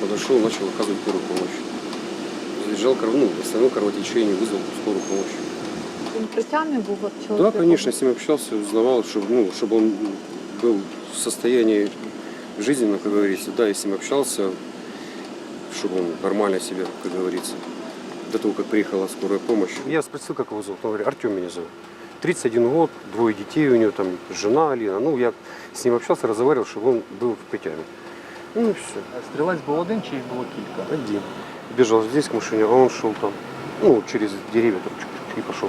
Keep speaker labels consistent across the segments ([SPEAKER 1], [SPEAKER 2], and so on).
[SPEAKER 1] Подошел, начал оказывать скорую помощь. Завизжал, кров- ну, остановил кровотечение, вызвал скорую помощь.
[SPEAKER 2] Він при тямі був от
[SPEAKER 1] Да,
[SPEAKER 2] чоловік?
[SPEAKER 1] конечно, с ним общался, узнавал, чтобы, ну, чтобы он был в состоянии жизненно, как говорится. Да, я с ним общался, чтобы он нормально себя, как говорится, до того, как приехала скорая помощь. Я спросил, как его зовут. Он говорит, Артем меня зовут. 31 год, двое детей у него, там жена Алина. Ну, я с ним общался, разговаривал, чтобы он был в Петяме. Ну и все.
[SPEAKER 3] Стрілець був один чи їх було кілька?
[SPEAKER 1] Один. Бежал здесь к машине, а он шел там, ну, через деревья там, чук-чук, и пошел.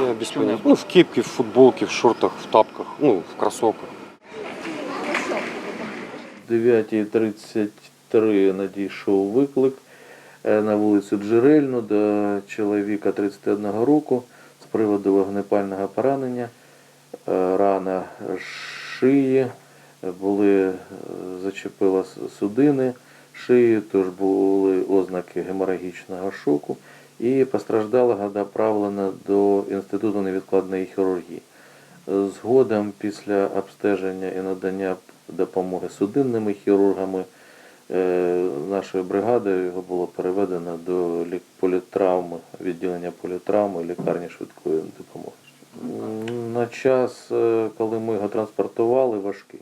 [SPEAKER 1] Я без
[SPEAKER 3] Чё
[SPEAKER 1] понятия.
[SPEAKER 3] не
[SPEAKER 1] Ну, в кепке, в футболке, в шортах, в тапках, ну, в кроссовках.
[SPEAKER 4] 9.33 надійшов виклик е, на вулицю Джерельну до чоловіка 31 року з приводу вогнепального поранення. Е, Рана шиї, були, е, зачепила судини шиї, тож були ознаки геморагічного шоку і постраждалого доправлено до Інституту невідкладної хірургії. Згодом після обстеження і надання допомоги судинними хірургами нашою бригадою його було переведено до політравми, відділення політравми лікарні швидкої допомоги. На час, е, коли ми його транспортували, важкий.